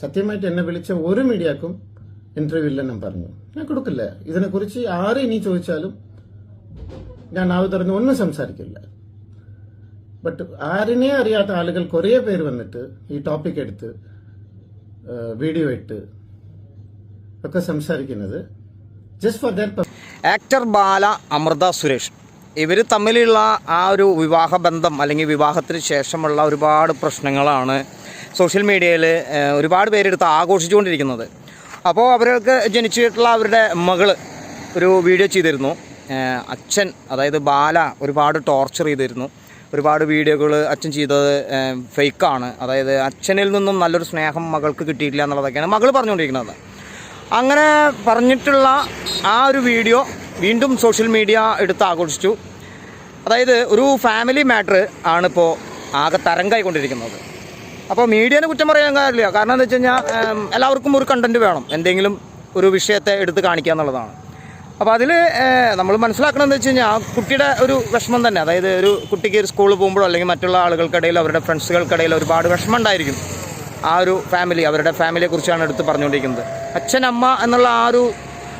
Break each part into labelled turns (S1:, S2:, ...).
S1: സത്യമായിട്ട് എന്നെ വിളിച്ച ഒരു മീഡിയക്കും ഇന്റർവ്യൂ ഇല്ലെന്നും പറഞ്ഞു. ഞാൻ കൊടുക്കില്ല. ഇതിനെക്കുറിച്ച് ആരെ ഇനി ചോദിച്ചാലും ഞാൻ നാവ് തുറന്ന് ഒന്നും സംസാരിക്കില്ല. ബട്ട് ആരിനെ അറിയാത്ത ആളുകൾ കുറേ പേര് വന്നിട്ട് ഈ ടോപ്പിക് എടുത്ത് വീഡിയോ ഇട്ട് ഒക്കെ സംസാരിക്കുന്നത് just for
S2: actor Bala Amrutha Suresh. ഇവർ തമ്മിലുള്ള ആ ഒരു വിവാഹ ബന്ധം അല്ലെങ്കിൽ വിവാഹത്തിന് ശേഷമുള്ള ഒരുപാട് പ്രശ്നങ്ങളാണ് സോഷ്യൽ മീഡിയയിൽ ഒരുപാട് പേരെടുത്ത് ആഘോഷിച്ചുകൊണ്ടിരിക്കുന്നത്. അപ്പോൾ അവർക്ക് ജനിച്ചിട്ടുള്ള അവരുടെ മകൾ ഒരു വീഡിയോ ചെയ്തിരുന്നു. അച്ഛൻ അതായത് ബാല ഒരുപാട് ടോർച്ചർ ചെയ്തിരുന്നു. ഒരുപാട് വീഡിയോകൾ അച്ഛൻ ചെയ്തത് ഫേക്കാണ് അതായത് അച്ഛനിൽ നിന്നും നല്ലൊരു സ്നേഹം മകൾക്ക് കിട്ടിയിട്ടില്ല എന്നുള്ളതൊക്കെയാണ് മകൾ പറഞ്ഞുകൊണ്ടിരിക്കുന്നത്. അങ്ങനെ പറഞ്ഞിട്ടുള്ള ആ ഒരു വീഡിയോ വീണ്ടും സോഷ്യൽ മീഡിയ എടുത്ത് ആഘോഷിച്ചു. അതായത് ഒരു ഫാമിലി മാറ്റർ ആണിപ്പോൾ ആകെ തരംഗായിക്കൊണ്ടിരിക്കുന്നത്. അപ്പോൾ മീഡിയനെ കുറ്റം പറയാൻ കാര്യമില്ല. കാരണം എന്താ വെച്ച് കഴിഞ്ഞാൽ എല്ലാവർക്കും ഒരു കണ്ടന്റ് വേണം. എന്തെങ്കിലും ഒരു വിഷയത്തെ എടുത്ത് കാണിക്കുക എന്നുള്ളതാണ്. അപ്പോൾ അതിൽ നമ്മൾ മനസ്സിലാക്കണം എന്ന് വെച്ച് കഴിഞ്ഞാൽ കുട്ടിയുടെ ഒരു വിഷമം തന്നെ. അതായത് ഒരു കുട്ടിക്ക് ഒരു സ്കൂളിൽ പോകുമ്പോഴോ അല്ലെങ്കിൽ മറ്റുള്ള ആളുകൾക്കിടയിൽ അവരുടെ ഫ്രണ്ട്സുകൾക്കിടയിൽ ഒരുപാട് വിഷമം ഉണ്ടായിരിക്കും. ആ ഒരു ഫാമിലി അവരുടെ ഫാമിലിയെ കുറിച്ചാണ് എടുത്ത് പറഞ്ഞുകൊണ്ടിരിക്കുന്നത്. അച്ഛൻ അമ്മ എന്നുള്ള ആ ഒരു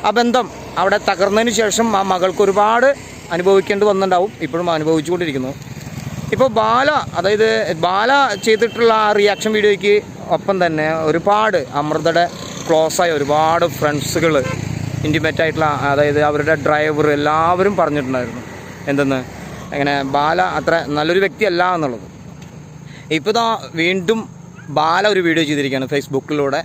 S2: ആ ബന്ധം അവിടെ തകർന്നതിന് ശേഷം ആ മകൾക്ക് ഒരുപാട് അനുഭവിക്കേണ്ടി വന്നിട്ടുണ്ടാവും. ഇപ്പോഴും അനുഭവിച്ചുകൊണ്ടിരിക്കുന്നു. ഇപ്പോൾ ബാല അതായത് ബാല ചെയ്തിട്ടുള്ള ആ റിയാക്ഷൻ വീഡിയോയ്ക്ക് ഒപ്പം തന്നെ ഒരുപാട് അമൃതയുടെ ക്ലോസ് ആയ ഒരുപാട് ഫ്രണ്ട്സുകൾ ഇന്റിമേറ്റ് ആയിട്ടുള്ള അതായത് അവരുടെ ഡ്രൈവർ എല്ലാവരും പറഞ്ഞിട്ടുണ്ടായിരുന്നു. എന്തെന്ന്? അങ്ങനെ ബാല അത്ര നല്ലൊരു വ്യക്തിയല്ല എന്നുള്ളത്. ഇപ്പോൾ ഇതാ വീണ്ടും ബാല ഒരു വീഡിയോ ചെയ്തിരിക്കുകയാണ് ഫേസ്ബുക്കിലൂടെ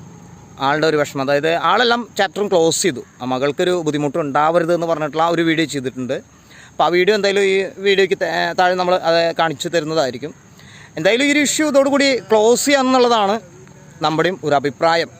S2: ആളുടെ ഒരു വിഷമം. അതായത് ആളെല്ലാം ചാപ്റ്ററും ക്ലോസ് ചെയ്തു. ആ മകൾക്കൊരു ബുദ്ധിമുട്ട് ഉണ്ടാവരുത് എന്ന് പറഞ്ഞിട്ടുള്ള ഒരു വീഡിയോ ചെയ്തിട്ടുണ്ട്. അപ്പോൾ ആ വീഡിയോ എന്തായാലും ഈ വീഡിയോയ്ക്ക് താഴെ നമ്മൾ അത് കാണിച്ചു തരുന്നതായിരിക്കും. എന്തായാലും ഈ ഒരു ഇഷ്യൂ ഇതോടുകൂടി ക്ലോസ് ചെയ്യാമെന്നുള്ളതാണ് നമ്മുടെയും ഒരു അഭിപ്രായം.